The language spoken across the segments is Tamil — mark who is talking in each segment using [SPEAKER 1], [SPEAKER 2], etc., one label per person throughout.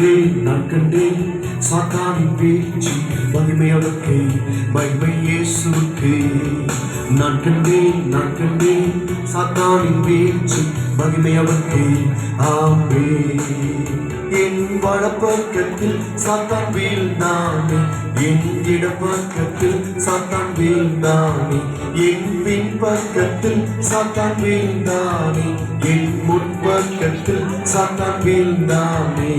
[SPEAKER 1] கண்டே நான் கண்டேன். சாத்தானின் பேச்சு மகிமையவர்க்கே மகிமை இயேசுக்கே நான் கண்டேன் நான் கண்டேன். சாத்தானின் பேச்சு மகிமையவர்க்கே ஆமே என் வளப்பக்கத்தில் சாத்தான் வீழ்ந்தானே என் பக்கத்தில் சாத்தான் வீழ்ந்தானே என் பின் பக்கத்தில் சாத்தான் வீழ்ந்தானே என் முன் பக்கத்தில் சாத்தான் வீழ்ந்தானே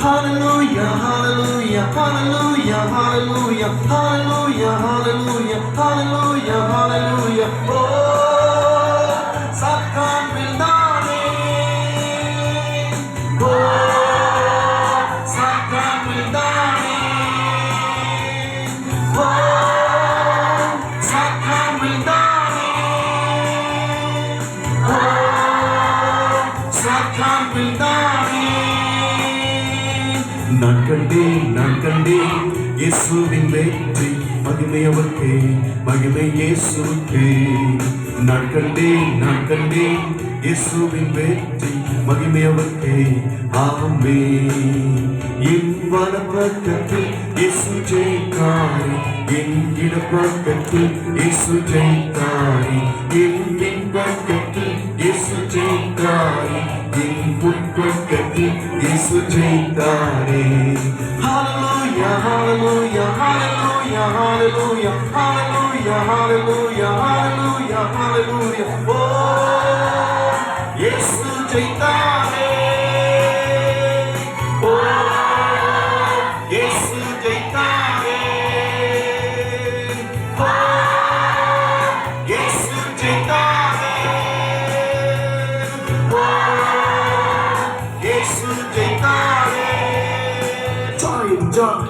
[SPEAKER 1] Hallelujah, hallelujah, hallelujah, hallelujah, hallelujah, hallelujah, hallelujah, hallelujah. Oh, சாத்தான் வீழ்ந்தானே. Oh, சாத்தான் வீழ்ந்தானே. நான் கண்டேன் நான் கண்டேன். இயேசுவின் வெற்றி மகிமை அவர்க்கே மகிமை இயேசுவுக்கே. நான் கண்டேன் நான் கண்டேன் இயேசுவின் வெற்றி மகிமை அவர்க்கே ஆமே என் வலப்பக்கத்தில் இயேசு ஜெயித்தாரே என் இடப்பக்கத்தில் இயேசு ஜெயித்தாரே என் பின்பக்கத்தில் இயேசு ஜெயித்தாரே என் முன்பக்கத்தில் இயேசு ஜெயித்தாரே. Hello Hallelujah, hallelujah, hallelujah, hallelujah, hallelujah, hallelujah, hallelujah, hallelujah. Oh, இயேசு ஜெயித்தாரே. Jesus, Jesus. ஜெயித்தாரே.